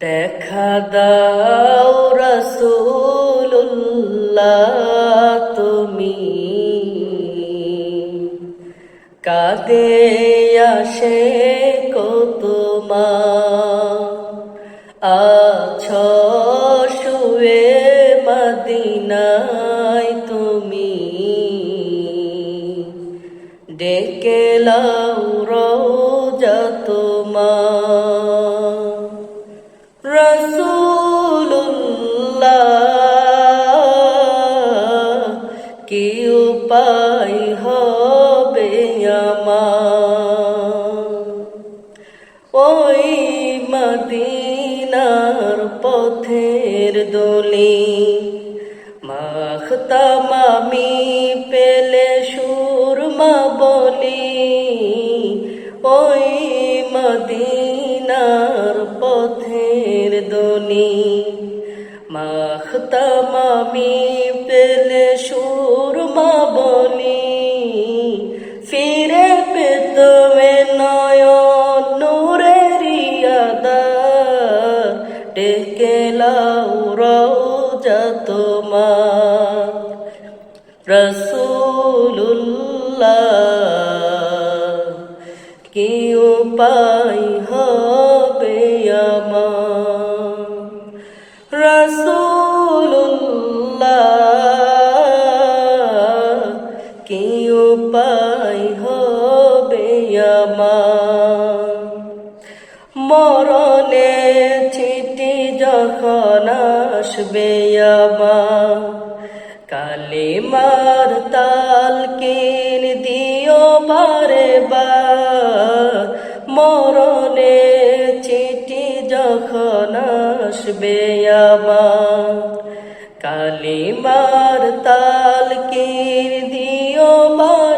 দেখা দাও রসুল্লাহ তুমি। কাদে আসে কতমা আছ শুয়ে মদিনায় তুমি। ডেকে লাউ কি উপায় হবে আমার? ওই মদিনার পথের দোলি মাখতাম আমি পেলে সুরমা বলি। ওই মদিনার পথের দোলি মাখতাম নয়ন নূরের ডেকে লাউ রওজা তোমার। রসুল্লাহ কি উপায় হবে আমার? রসুল্লাহ আমার মরণে চিঠি যখন আসবে আমার, কালিমার তাল কিন দিও বারে বার মরণে চিঠি যখন আসবে আমার, কালিমার তাল কিন দিও বার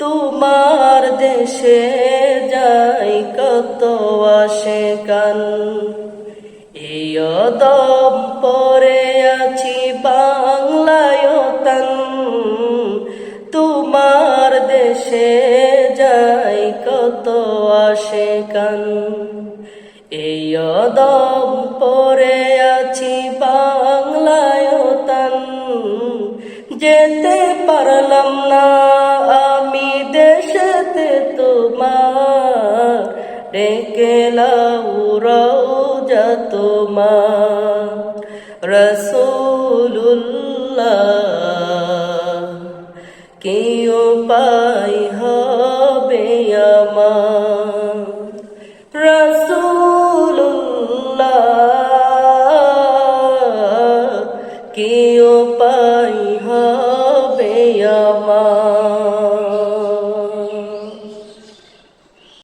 তোমার দেশে যাই কত আসে কান এই দম পরে আছি বাংলায় তান। তোমার দেশে যাই কত আসে কান এই দম পরে আছি বাংলায় তান। যেতে পারলাম না লাউ রওজা তোমার রসুল্লাহ কি পাই হবে আমার রসুল্লাহ